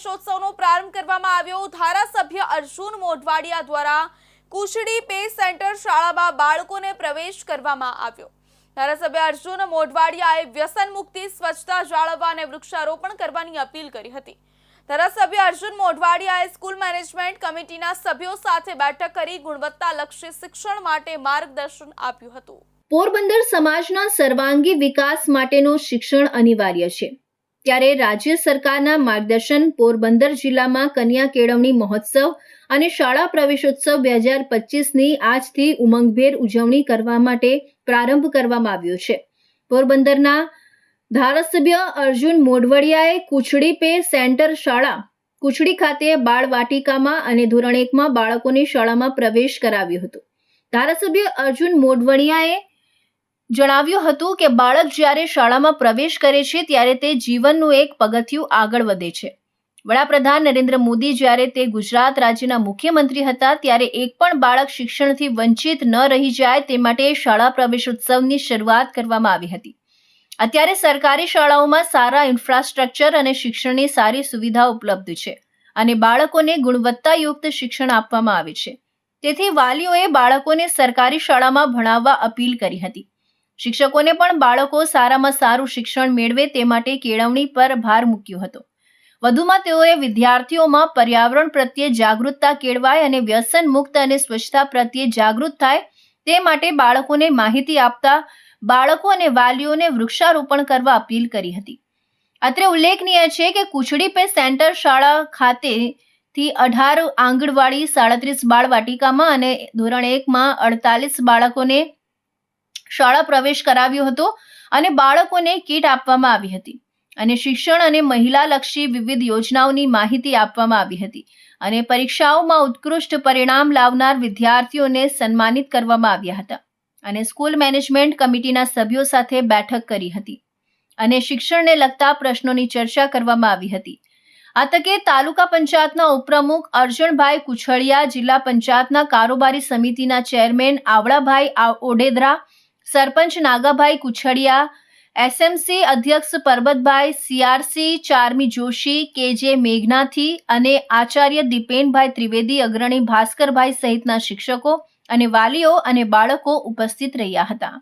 પ્રવેશોત્સવનો પ્રારંભ કરવામાં આવ્યો. ધારાસભ્ય અર્જુન મોઢવાડિયા દ્વારા કુશડી પે સેન્ટર શાળામાં બાળકોને પ્રવેશ કરવામાં આવ્યો. ધારાસભ્ય અર્જુન મોઢવાડિયાએ વ્યસન મુક્તિ, સ્વચ્છતા જાળવવા અને વૃક્ષારોપણ કરવાની અપીલ કરી હતી. ધારાસભ્ય અર્જુન મોઢવાડિયાએ સ્કૂલ મેનેજમેન્ટ કમિટીના સભ્યો સાથે બેઠક કરી ગુણવત્તાલક્ષી શિક્ષણ માટે માર્ગદર્શન આપ્યું હતું. પોરબંદર સમાજના સર્વાંગી વિકાસ માટેનું શિક્ષણ અનિવાર્ય છે. ત્યારે રાજ્ય સરકારના માર્ગદર્શન પોરબંદર જિલ્લામાં કન્યા કેળવણી મહોત્સવ અને શાળા પ્રવેશોત્સવ બે હજાર પચીસની આજથી ઉમંગભેર ઉજવણી કરવા માટે પ્રારંભ કરવામાં આવ્યો છે. પોરબંદરના ધારાસભ્ય અર્જુન મોઢવડિયાએ કુછડી પે સેન્ટર શાળા, કુછડી ખાતે બાળ વાટિકામાં અને ધોરણ એકમાં બાળકોની શાળામાં પ્રવેશ કરાવ્યો હતો. ધારાસભ્ય અર્જુન મોઢવડિયાએ જણાવ્યું હતું કે બાળક જ્યારે શાળામાં પ્રવેશ કરે છે, ત્યારે તે જીવનનું એક પગથિયું આગળ વધે છે. વડાપ્રધાન નરેન્દ્ર મોદી જ્યારે તે ગુજરાત રાજ્યના મુખ્યમંત્રી હતા, ત્યારે એક પણ બાળક શિક્ષણથી વંચિત ન રહી જાય તે માટે શાળા પ્રવેશ ઉત્સવની શરૂઆત કરવામાં આવી હતી. અત્યારે સરકારી શાળાઓમાં સારા ઇન્ફ્રાસ્ટ્રક્ચર અને શિક્ષણની સારી સુવિધા ઉપલબ્ધ છે અને બાળકોને ગુણવત્તાયુક્ત શિક્ષણ આપવામાં આવે છે. તેથી વાલીઓએ બાળકોને સરકારી શાળામાં ભણાવવા અપીલ કરી હતી. શિક્ષકોને પણ બાળકો સારામાં સારું શિક્ષણ મેળવે તે માટે કેળવણી પર ભાર મૂક્યો હતો. વધુમાં તેઓએ વિદ્યાર્થીઓમાં પર્યાવરણ પ્રત્યે જાગૃતતા કેળવાય અને વ્યસન મુક્ત અને સ્વચ્છતા પ્રત્યે જાગૃત થાય તે માટે બાળકોને માહિતી આપતા બાળકો અને વાલીઓને વૃક્ષારોપણ કરવા અપીલ કરી હતી. અત્રે ઉલ્લેખનીય છે કે કુચડી પે સેન્ટર શાળા ખાતે થી અઢાર આંગણવાડી સાડત્રીસ બાળ વાટિકામાં અને ધોરણ એકમાં અડતાલીસ બાળકોને શાળા પ્રવેશ કરાવ્યો હતો અને બાળકોને કીટ આપવામાં આવી હતી. અને શિક્ષણ અને મહિલાલક્ષી વિવિધ યોજનાઓની માહિતી આપવામાં આવી હતી. અને પરીક્ષાઓમાં ઉત્કૃષ્ટ પરિણામ લાવનાર વિદ્યાર્થીઓને સન્માનિત કરવામાં આવ્યા હતા. અને સ્કૂલ મેનેજમેન્ટ કમિટીના સભ્યો સાથે બેઠક કરી હતી. અને શિક્ષણને લગતા પ્રશ્નોની ચર્ચા કરવામાં આવી હતી. આ તકે તાલુકા પંચાયતના ઉપપ્રમુખ અર્જણભાઈ કુછળિયા જિલ્લા પંચાયતના કારોબારી સમિતિના ચેરમેન આવડાભાઈ ઓડેદરા સરપંચ નાગાભાઈ કુછડિયા એસએમસી અધ્યક્ષ પરબતભાઈ સીઆરસી ચારમી જોશી કેજે મેઘનાથી અને આચાર્ય દીપેનભાઈ ત્રિવેદી, અગ્રણી ભાસ્કરભાઈ સહિતના શિક્ષકો અને વાલીઓ અને બાળકો ઉપસ્થિત રહ્યા હતા.